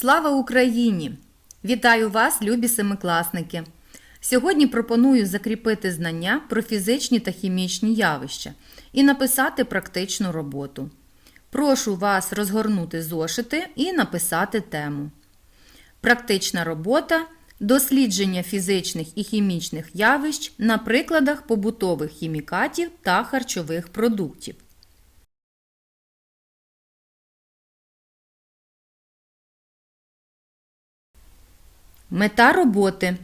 Слава Україні! Вітаю вас, любі семикласники! Сьогодні пропоную закріпити знання про фізичні та хімічні явища і написати практичну роботу. Прошу вас розгорнути зошити і написати тему. Практична робота дослідження фізичних і хімічних явищ на прикладах побутових хімікатів та харчових продуктів. Мета роботи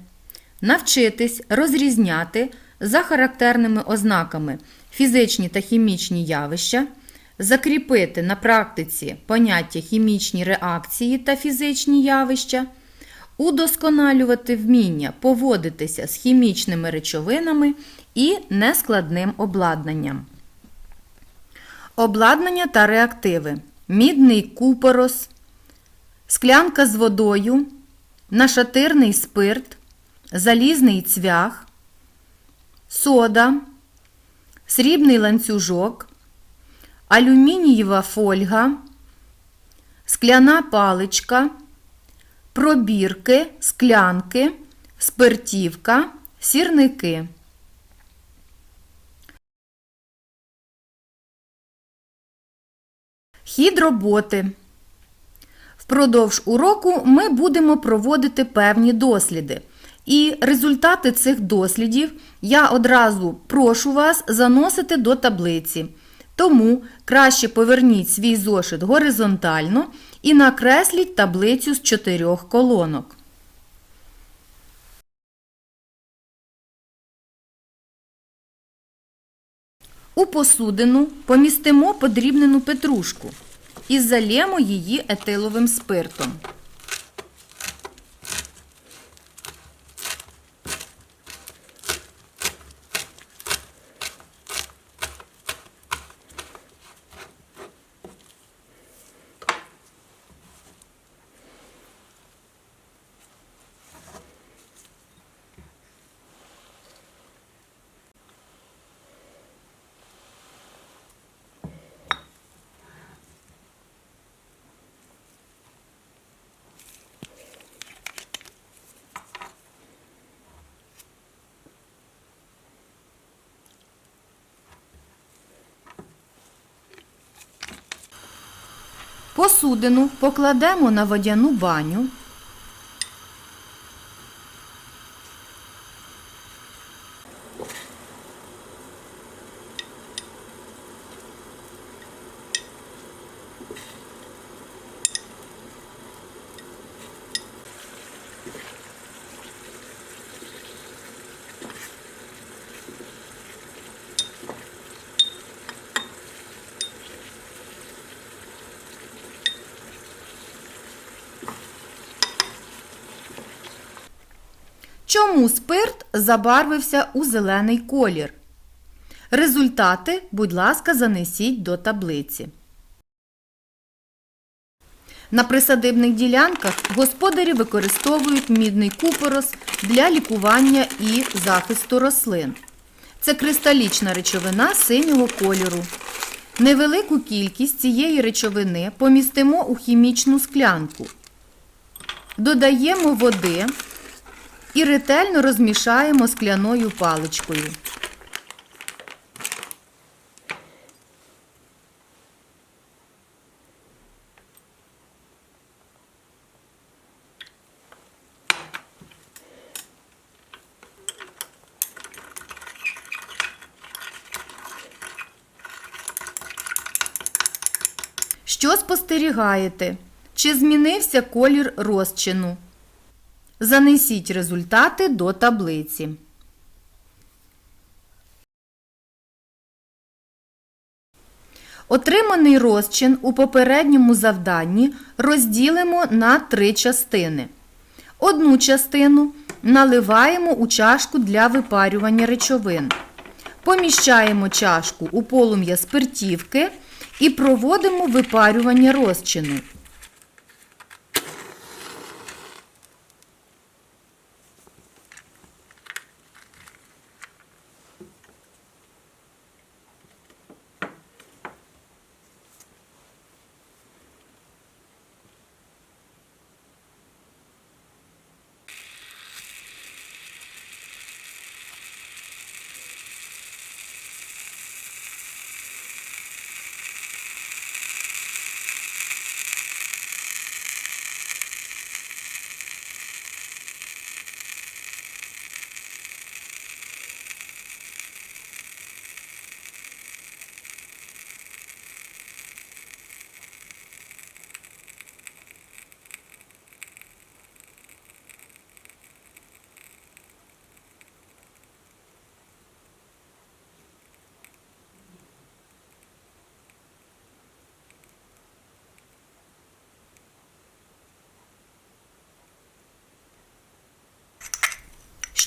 навчитись розрізняти за характерними ознаками фізичні та хімічні явища, закріпити на практиці поняття хімічні реакції та фізичні явища, удосконалювати вміння поводитися з хімічними речовинами і нескладним обладнанням. Обладнання та реактиви. Мідний купорос, склянка з водою, нашатирний спирт, залізний цвях, сода, срібний ланцюжок, алюмінієва фольга, скляна паличка, пробірки, склянки, спиртівка, сірники. Хід роботи. Впродовж уроку ми будемо проводити певні досліди. І результати цих дослідів я одразу прошу вас заносити до таблиці. Тому краще поверніть свій зошит горизонтально і накресліть таблицю з чотирьох колонок. У посудину помістимо подрібнену петрушку і залємо її етиловим спиртом. Посудину покладемо на водяну баню. Чому спирт забарвився у зелений колір? Результати, будь ласка, занесіть до таблиці. На присадибних ділянках господарі використовують мідний купорос для лікування і захисту рослин. Це кристалічна речовина синього кольору. Невелику кількість цієї речовини помістимо у хімічну склянку. Додаємо води і ретельно розмішаємо скляною паличкою. Що спостерігаєте? Чи змінився колір розчину? Занесіть результати до таблиці. Отриманий розчин у попередньому завданні розділимо на три частини. Одну частину наливаємо у чашку для випарювання речовин. Поміщаємо чашку у полум'я спиртівки і проводимо випарювання розчину.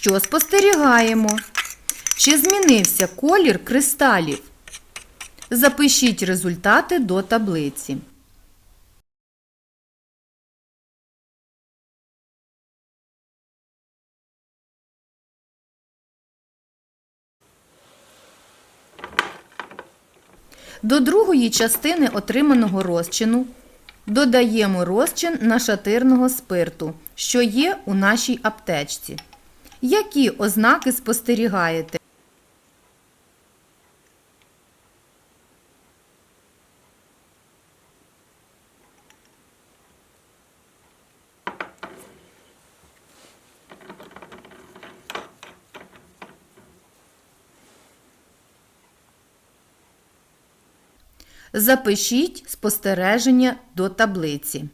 Що спостерігаємо? Чи змінився колір кристалів? Запишіть результати до таблиці. До другої частини отриманого розчину додаємо розчин нашатирного спирту, що є у нашій аптечці. Які ознаки спостерігаєте? Запишіть спостереження до таблиці.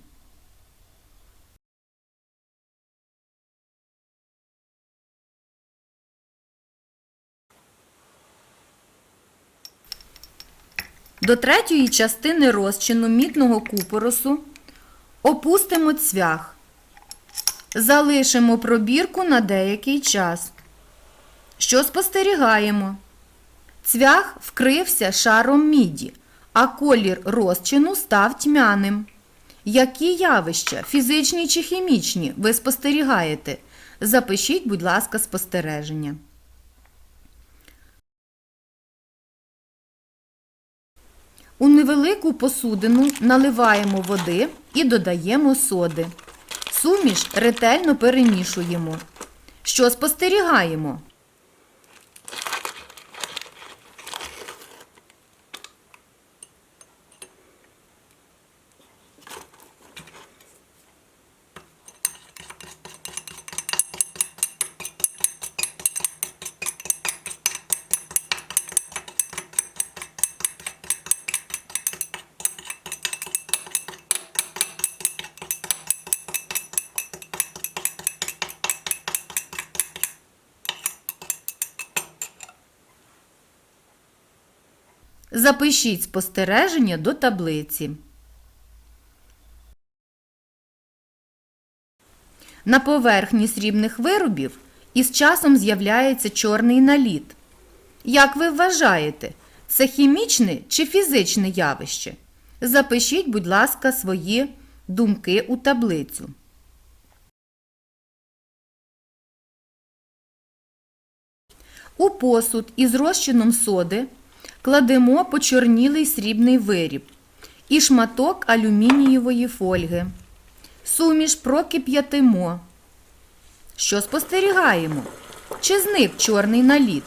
До третьої частини розчину мідного купоросу опустимо цвях. Залишимо пробірку на деякий час. Що спостерігаємо? Цвях вкрився шаром міді, а колір розчину став тьмяним. Які явища, фізичні чи хімічні, ви спостерігаєте? Запишіть, будь ласка, спостереження. У невелику посудину наливаємо води і додаємо соди. Суміш ретельно перемішуємо. Що спостерігаємо? Запишіть спостереження до таблиці. На поверхні срібних виробів із часом з'являється чорний наліт. Як ви вважаєте, це хімічне чи фізичне явище? Запишіть, будь ласка, свої думки у таблицю. У посуд із розчином соди кладемо почорнілий срібний виріб і шматок алюмінієвої фольги. Суміш прокип'ятимо. Що спостерігаємо? Чи зник чорний наліт?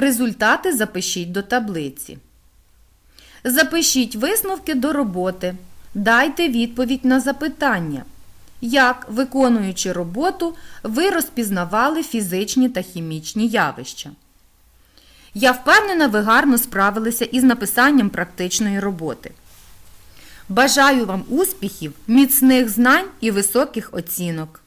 Результати запишіть до таблиці. Запишіть висновки до роботи. Дайте відповідь на запитання. Як, виконуючи роботу, ви розпізнавали фізичні та хімічні явища? Я впевнена, ви гарно справилися із написанням практичної роботи. Бажаю вам успіхів, міцних знань і високих оцінок!